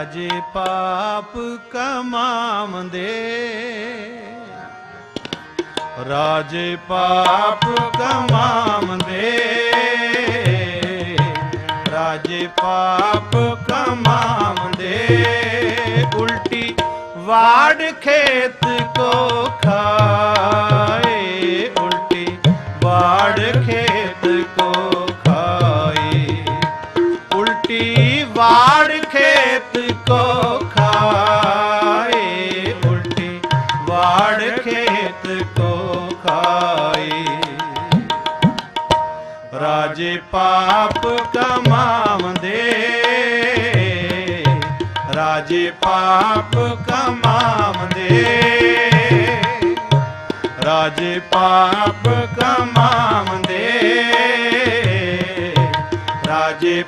ਰਾਜੇ ਪਾਪ ਕਮਾਵੰਦੇ। ਰਾਜੇ ਪਾਪ ਕਮਾਵੰਦੇ। ਰਾਜੇ ਪਾਪ ਕਮਾਵੰਦੇ। ਉਲਟੀ ਵਾੜ ਖੇਤ ਕੋ ਖਾਏ। ਉਲਟੀ ਵਾੜ ਖੇਤ ਕੋ ਖਾਏ। ਉਲਟੀ ਵਾੜ ਖੇਤ खेत को खाए राजे पाप कमाव दे राजे पाप कमाव दे राजे पाप कमाव दे राजे